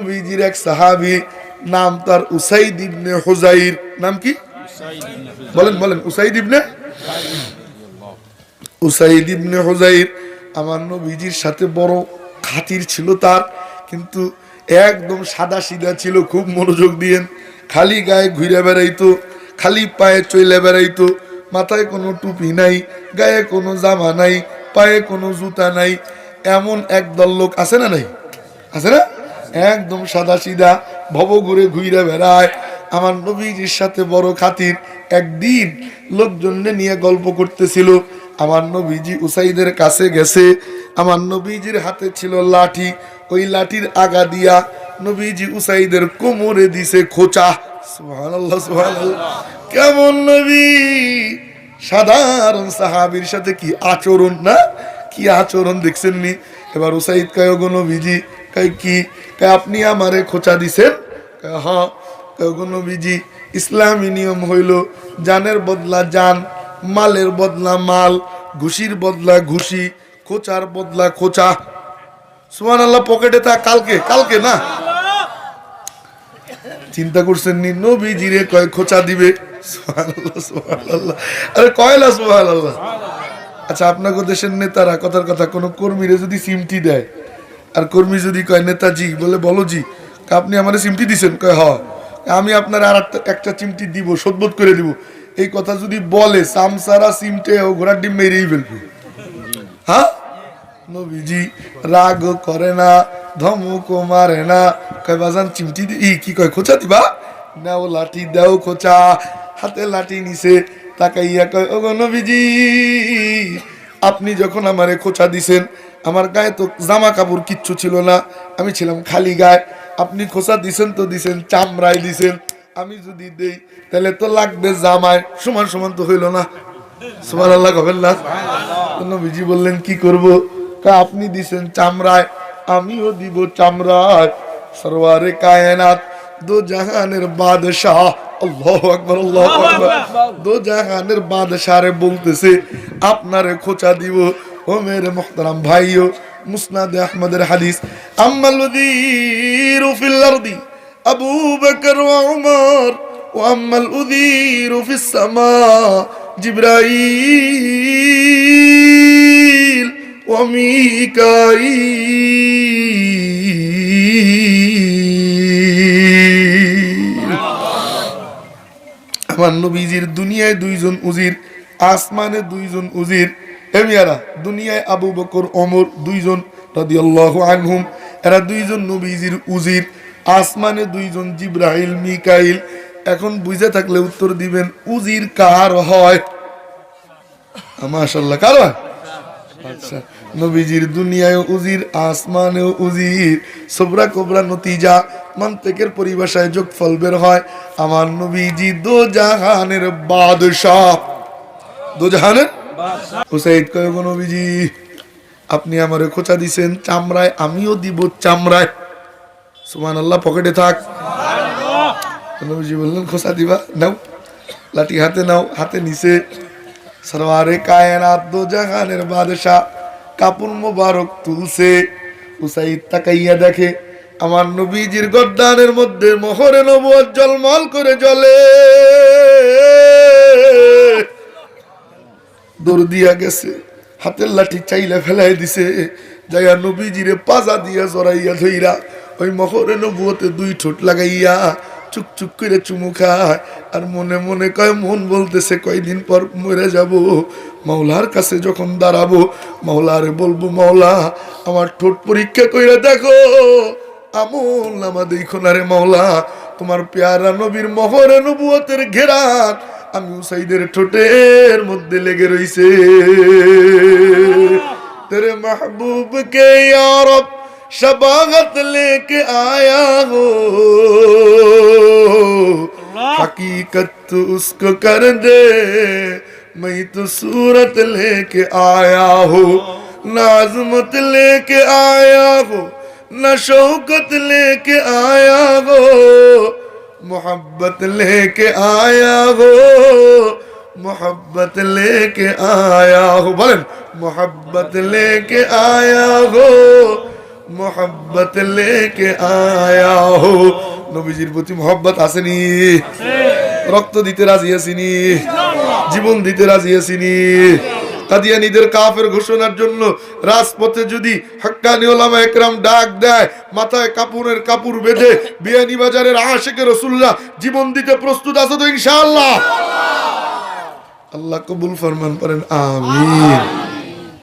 নবীজির এক সাহাবি, নাম তার উসাইদ ইবনে হুজাইর নাম কি? বলেন বলেন, Usaid ibn? Usaid ibn Hudair আমার নবীজির সাথে বড় খাতির ছিল তার, কিন্তু একদম সাদা সিধা ছিল, খুব মনোযোগ দিয়েন খালি গায়ে ঘুরে বেড়াইতো, খালি পায়ে চলে বেড়াইতো, মাথায় কোনো টুপি নাই, গায়ে কোনো জামা নাই, পায়ে কোনো জুতা নাই, এমন একদল লোক আছে না নাই? আছে না? একদম সাদা সিধা ভব ঘুরে ঘুরে বেড়ায়। আমার নবীজির সাথে বড় খাতির, একদিন লোকজনকে নিয়ে গল্প করতেছিল। আমার নবীজি উসাইদের কাছে গেছে। আমার নবীজির হাতে ছিল লাঠি। ওই লাঠির আগা দিয়া নবীজি উসাইদের কোমরে দিছে খোঁচা। কেমন নবী? সাধারণ সাহাবীর সাথে কি আচরণ, না? কি আচরণ দেখছেন নি এবার উসাইদ কয় গো নবীজি, কয় কি? আপনি আমারে খোঁচা দিছেন? হ্যাঁ নবীজি, ইসলামী নিয়ম হইল জানের বদলা জান, মালের বদলা মাল, ঘুষির বদলা ঘুষি, খোঁচার বদলা খোঁচা। সুমান আল্লাহ পকেটে তা কালকে কালকে না? চিন্তা করছেন নি নবীজিরে কয় খোঁচা দিবে। আরে কয়লা আল্লাহ আচ্ছা আপনাকে দেশের নেতারা কথার কথা, কোনো কর্মীরে যদি সিমটি দেয় আর কর্মী যদি কয়, নেতাজি, বলে বলো জি আপনি আমার চিমটি দিছেন। কয়, হ, আমি আপনার আর একটা- চিমটি দিব সদবোধ করে দিব। এই কথা যদি বলে, সামসারা সিমটে ও ঘোড়ার ডিম মেরেই ফেলবে। হ্যাঁ? নবীজি, রাগ করে না, ধমক মারে না। কয়, বাজান, চিমটি দি কি কয়, খোঁচা দিবা? নাও লাঠি দাও খোঁচা, হাতে লাঠি নিছে। তাকাইয়া কয় ও গো নবীজি, আপনি যখন আমারে খোঁচা দিছেন আমার গায়ে তো জামা কাপড় কিচ্ছু ছিল না। আমি ছিলাম খালি গায়ে। আপনি খোঁচা দিছেন তো দিছেন চামড়ায় দিছেন। আমি যদি দেই, তাহলে তো লাগবে জামায় সমান সমান তো হইল না। সুমান আল্লাহ তো নবীজি বললেন, কি করব? কা, আপনি দিছেন চামড়ায়। আমিও দিব চামড়ায়। সরওয়ারে কায়নাত, দো জাহানের বাদশাহ। আল্লাহু আকবার আল্লাহু আকবার। দো জাহানের বাদশারে বলতেছে, আপনারে খোঁচা দিব। ও মেরে মোহতারাম ভাইও, মুসনাদ আহমদের হাদিস। আম্মালুদির ফিল আরদি, আবু বকর ওয়া উমর, ওয়া আম্মালুদির ফিস সামা, জিবরাইল ওয়া মিকাইল। আমার নবীজির দুনিয়ায় দুইজন উজির, আসমানে দুইজন উজির এমিয়ারা দুনিয়ায় আবু বকর, ওমর দুইজন রাদিয়াল্লাহু আনহুম, এরা দুইজন নবীজির উজির, আসমানে দুইজন জিব্রাইল, মিকাইল। এখন বুঝে থাকলে উত্তর দিবেন, উজির কার হয়? মাশাল্লাহ কার আচ্ছা নবীজির দুনিয়ায় উজির, আসমানেও উজির। সোবরা কোবরা নতিজা, মন্তেকের পরিভাষায় যোগফল বের হয়। আমার নবীজি দো জাহানের বাদশাহ। দো জাহানের হুসাইদ কয়, গো নবীজি, আপনি আমারে খোঁচা দিছেন। চামড়ায় আমিও দিব চামড়ায়। সুমান আল্লাহ পকেটে থাক। বললেন, খোঁচা দিবা, নাও। লাঠি হাতে নাও, হাতে নিচে। সরওয়ারে কায়নাত দো জাহানের বাদশাহ কাপুর মোবারক তুলছে। উসাইদ তাকাইয়া দেখে, আমার নবীজির গদ্দানের মধ্যে মোহরে নবুয়ত জলমল করে জ্বলে। দৌড় দিয়া গেছে। হাতের লাঠি চাইলে ফেলাই দিছে। যাইয়া নবীজিরে পাজা দিয়া জড়াইয়া ধইরা ওই মহরে নবুয়তে দুই ঠোঁট লাগাইয়া চুক চুক করে চুমু খায়। আর মনে মনে কয়, মন বলতেছে কয়দিন পর মরে যাব। মাওলার কাছে যখন দাঁড়াবো, মাওলারে বলব, মাওলা, আমার ঠোঁট পরীক্ষা কইরা দেখো। আমল নামা দেখো না মাওলা। তোমার পেয়ারা নবীর মহরে নবুয়তের ঘেরাত আমি উসাইদের ঠোঁটের মধ্যে লেগে রইছে তেরে মাহবুব কে ইয়ারব शबागत लेके आया हो हकीकत तो उसको कर दे मैं तो सूरत लेके आया हो नाजमत लेके आया हो न शौकत लेके आया हो मोहब्बत लेके आया हो मोहब्बत लेके आया हो बोलें मोहब्बत लेके आया हो मोहब्बत लेके आया हो নবীজির প্রতি মোহব্বত আসেনি রক্ত দিতে রাজি আসিনি জীবন দিতে রাজি আসিনি কাদিয়ানিদের কাফের ঘোষণার জন্য রাজপথে যদি হাক্কানি ওলামা একরাম ডাক দেয়, মাথায় কাপুরের কাপুর বেঁধে বিয়ানি বাজারের আশেকে রসুল্লাহ জীবন দিতে প্রস্তুত আছে তো ইনশাআল্লাহ। আল্লাহ কবুল ফরমান করেন, আমিন।